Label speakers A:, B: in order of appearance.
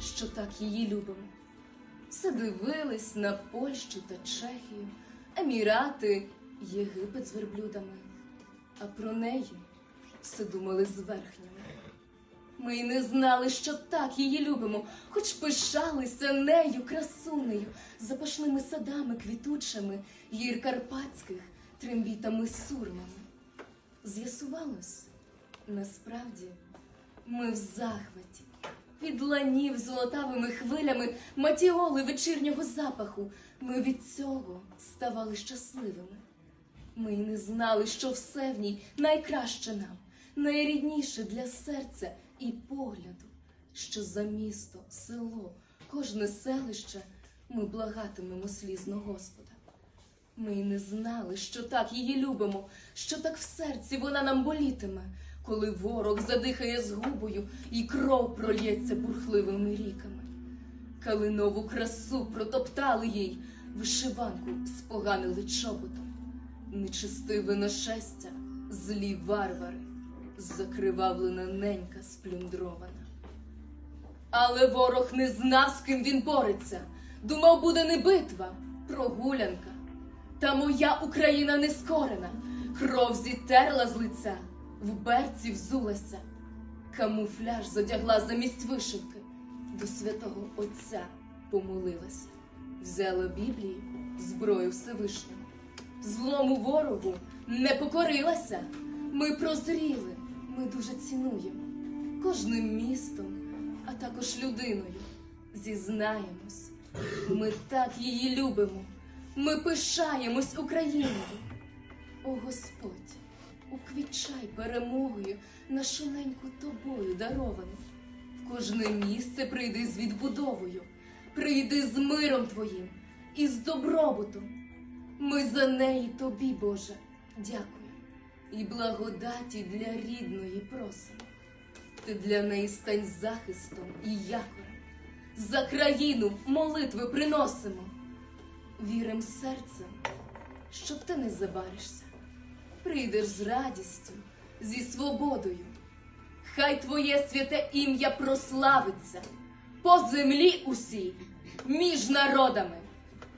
A: що так її любимо. Все дивились на Польщу та Чехію, Емірати, Єгипет з верблюдами, а про неї все думали зверхніми. Ми й не знали, що так її любимо, хоч пишалися нею, красунею, запашними садами квітучими, гір карпатських, трембітами сурмами. З'ясувалось, насправді, ми в захваті. Від ланів золотавими хвилями, матіоли вечірнього запаху. Ми від цього ставали щасливими. Ми й не знали, що все в ній найкраще нам, найрідніше для серця і погляду, що за місто, село, кожне селище ми благатимемо слізно Господа. Ми й не знали, що так її любимо, що так в серці вона нам болітиме, коли ворог задихає згубою і кров прольється бурхливими ріками. Калинову красу протоптали їй, вишиванку споганили чоботом. Нечистиве нашестя, злі варвари, закривавлена ненька сплюндрована. Але ворог не знав, з ким він бореться. Думав, буде не битва, прогулянка. Та моя Україна не скорена, кров зітерла з лиця, в берці взулася, камуфляж задягла замість вишивки, до святого Отця помолилася, взяла Біблію, зброю Всевишнього. Злому ворогу не покорилася. Ми прозріли, ми дуже цінуємо кожним містом, а також людиною. Зізнаємось, ми так її любимо. Ми пишаємось Україною. О Господь, уквічай перемогою нашу неньку тобою даровану. В кожне місце прийди з відбудовою, прийди з миром твоїм і з добробутом. Ми за неї тобі, Боже, дякуємо. І благодаті для рідної просимо. Ти для неї стань захистом і якорем. За країну молитви приносимо. Вірим серцем, що ти не забаришся. Прийдеш з радістю, зі свободою. Хай твоє святе ім'я прославиться по землі усій, між народами.